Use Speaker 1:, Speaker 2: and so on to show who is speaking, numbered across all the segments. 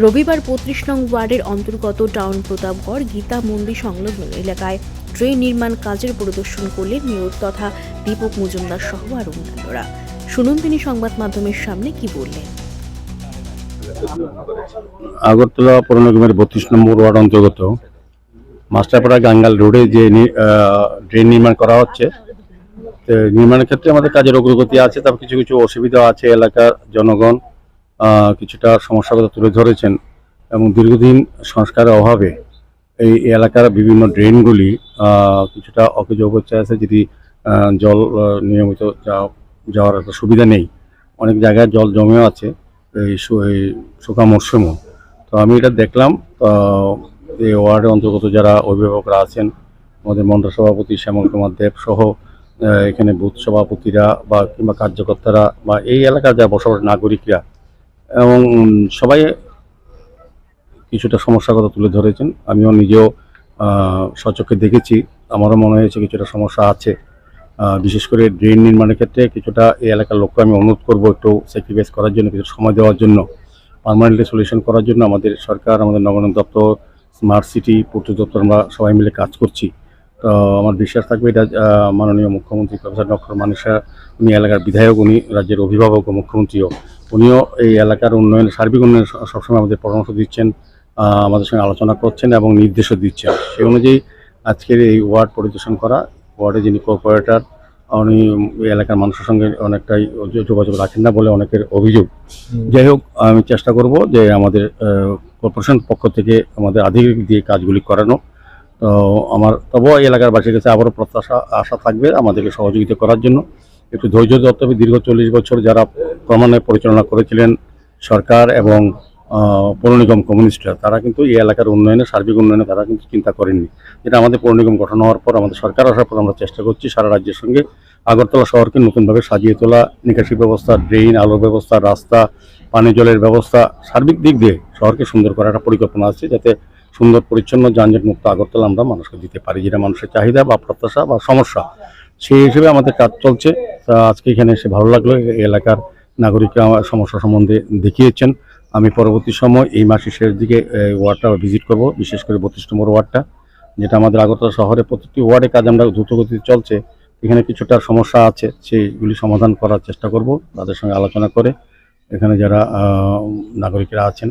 Speaker 1: রবিবার পঁয়ত্রিশ নং ওয়ার্ডের অন্তর্গত টাউন প্রতাপগড় গীতা মন্দির সংলগ্ন এলাকায় ট্রেন নির্মাণ কাজের পরিদর্শন করলেন মেয়র তথা দীপক মজুমদার সহ আর অন্যান্যরা। শুনুন তিনি সংবাদ মাধ্যমের সামনে কি বললেন।
Speaker 2: আগরতলা পৌর নিগমের বত্রিশ নম্বর ওয়ার্ড অন্তর্গত মাস্টারপাড়া গাঙ্গাল রোডে যে ড্রেন নির্মাণ করা হচ্ছে নির্মাণের ক্ষেত্রে আমাদের কাজের অগ্রগতি আছে তারপর কিছু কিছু অসুবিধা আছে এলাকার জনগণ। কিছুটা সমস্যার কথা তুলে ধরেছেন এবং দীর্ঘদিন সংস্কারের অভাবে এই এলাকার বিভিন্ন ড্রেনগুলি কিছুটা অকেজ অবস্থায় আছে যদি জল নিয়মিত যাওয়া- যাওয়ার একটা সুবিধা নেই। অনেক জায়গায় জল জমেও আছে এই শুকা মরশুমও। তো আমি এটা দেখলাম এই ওয়ার্ডের অন্তর্গত যারা অভিভাবকরা আছেন, আমাদের মন্ডল সভাপতি শ্যামল কুমার দেব সহ এখানে বুথ সভাপতিরা বা কিংবা কার্যকর্তারা বা এই এলাকার যারা বসবাস নাগরিকরা এবং সবাই কিছুটা সমস্যার কথা তুলে ধরেছেন। আমিও নিজেও সচক্ষে দেখেছি। আমারও মনে হয়েছে কিছুটা সমস্যা আছে। বিশেষ করে ড্রেন নির্মাণের ক্ষেত্রে কিছুটা এই এলাকার লোককে আমি অনুরোধ করব একটু স্যাক্রিফাইস করার জন্য, কিছু সময় দেওয়ার জন্য পার্মানেন্টলি সলিউশন করার জন্য আমাদের সরকার, আমাদের নগরায়ণ দপ্তর স্মার্ট সিটি পূর্ত দপ্তর আমরা সবাই মিলে কাজ করছি। তো আমার বিশ্বাস থাকবে এটা মাননীয় মুখ্যমন্ত্রী প্রফেসর ডক্টর মানিসা উনি এলাকার বিধায়ক, উনি রাজ্যের অভিভাবক ও মুখ্যমন্ত্রীও। উনিও এই এলাকার উন্নয়ন সার্বিক উন্নয়ন সবসময় আমাদের পরামর্শ দিচ্ছেন আমাদের সঙ্গে আলোচনা করছেন এবং নির্দেশও দিচ্ছেন। সেই অনুযায়ী আজকের এই ওয়ার্ড পরিদর্শন করা ওয়ার্ডে যিনি কর্পোরেটর উনি এই এলাকার মানুষের সঙ্গে অনেকটাই যোগাযোগ রাখেন না বলে অনেকের অভিযোগ। যাই হোক আমি চেষ্টা করব যে আমাদের কর্পোরেশন পক্ষ থেকে আমাদের আধিকারিক দিয়ে কাজগুলি করানো। তো আমার তবুও এই এলাকার বাসীর কাছে আবারও প্রত্যাশা আশা থাকবে আমাদেরকে সহযোগিতা করার জন্য। একটু ধৈর্য ধরতে হবে দীর্ঘ চল্লিশ বছর যারা ক্রমান্বয়ে পরিচালনা করেছিলেন সরকার এবং পৌরনিগম পৌর কমিউনিস্টরা। তারা কিন্তু এই এলাকার উন্নয়নে, সার্বিক উন্নয়নে তারা কিন্তু চিন্তা করেননি। যেটা আমাদের পৌর নিগম গঠন হওয়ার পর আমাদের সরকার আসার পর আমরা চেষ্টা করছি সারা রাজ্যের সঙ্গে আগরতলা শহরকে নতুনভাবে সাজিয়ে তোলা, নিকাশি ব্যবস্থা, ড্রেন আলোর ব্যবস্থা, রাস্তা, পানি, জলের ব্যবস্থা, সার্বিক দিক দিয়ে শহরকে সুন্দর করার একটা পরিকল্পনা আছে যাতে সুন্দর, পরিচ্ছন্ন যানজট মুক্ত আগরতলা আমরা মানুষকে দিতে পারি। যেটা মানুষের চাহিদা বা প্রত্যাশা বা সমস্যা, সেই হিসেবে আমাদের কাজ চলছে। তা আজকে এখানে এসে ভালো লাগল। এই এলাকার নাগরিকরা আমার সমস্যা সম্বন্ধে দেখিয়েছেন। আমি পরবর্তী সময় এই মাসের শেষ দিকে ওয়ার্ডটা ভিজিট করব, বিশেষ করে বত্রিশ নম্বর ওয়ার্ডটা, যেটা আমাদের আগরতলা শহরে প্রতিটি ওয়ার্ডে কাজ আমরা দ্রুতগতিতে চলছে। এখানে কিছুটা সমস্যা আছে, সেইগুলি সমাধান করার চেষ্টা করব, তাদের সঙ্গে আলোচনা করে। এখানে যারা নাগরিকরা আছেন,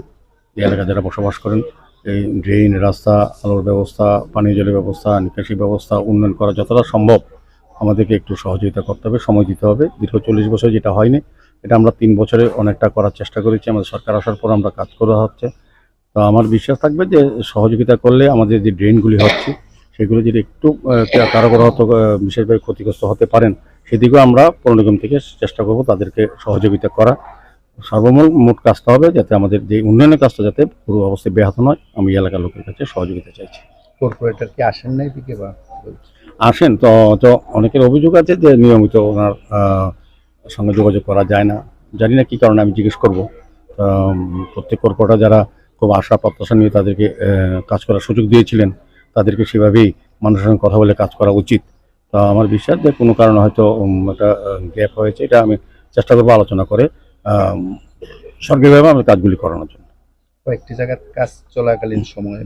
Speaker 2: এই এলাকায় যারা বসবাস করেন, এই ড্রেন রাস্তা, আলোর ব্যবস্থা, পানীয় জলের ব্যবস্থা, নিকাশি ব্যবস্থা, উন্নয়ন করা যতটা সম্ভব, আমাদেরকে একটু সহযোগিতা করতে হবে, সময় দিতে হবে। দীর্ঘ চল্লিশ বছর যেটা হয়নি এটা আমরা তিন বছরে অনেকটা করার চেষ্টা করেছি আমাদের সরকার আসার পর আমরা কাজ করা হচ্ছে। তো আমার বিশ্বাস থাকবে যে সহযোগিতা করলে আমাদের যে ড্রেনগুলি হচ্ছে সেগুলো যদি একটু আহ, কারও কারও হয়তো বিশেষভাবে ক্ষতিগ্রস্ত হতে পারেন সেদিকেও আমরা পৌর নিগম থেকে চেষ্টা করব তাদেরকে সহযোগিতা করা। সর্বমূল মোট কাজটা হবে যাতে আমাদের যে উন্নয়নের কাজটা যাতে পুরো অবস্থায় ব্যাহত নয় আমি এলাকার লোকের কাছে সহযোগিতা চাইছি।
Speaker 3: কর্পোরেটর কি আসেন নাই দিকে বা?
Speaker 2: আসেন তো তো অনেকের অভিযোগ আছে যে নিয়মিত ওনার সঙ্গে যোগাযোগ করা যায় না। জানি না কী কারণে আমি জিজ্ঞেস করব। প্রত্যেক কর্পোরেটর যারা খুব আশা প্রত্যাশা নিয়ে তাদেরকে কাজ করার সুযোগ দিয়েছিলেন, তাদেরকে সেভাবেই মানুষের সঙ্গে কথা বলে কাজ করা উচিত। তো আমার বিশ্বাস যে কোনো কারণে হয়তো একটা গ্যাপ হয়েছে, এটা আমি চেষ্টা করব আলোচনা করে সরকারিভাবে আমি কাজগুলি করানোর জন্য।
Speaker 3: কয়েকটি জায়গার কাজ চলাকালীন সময়ে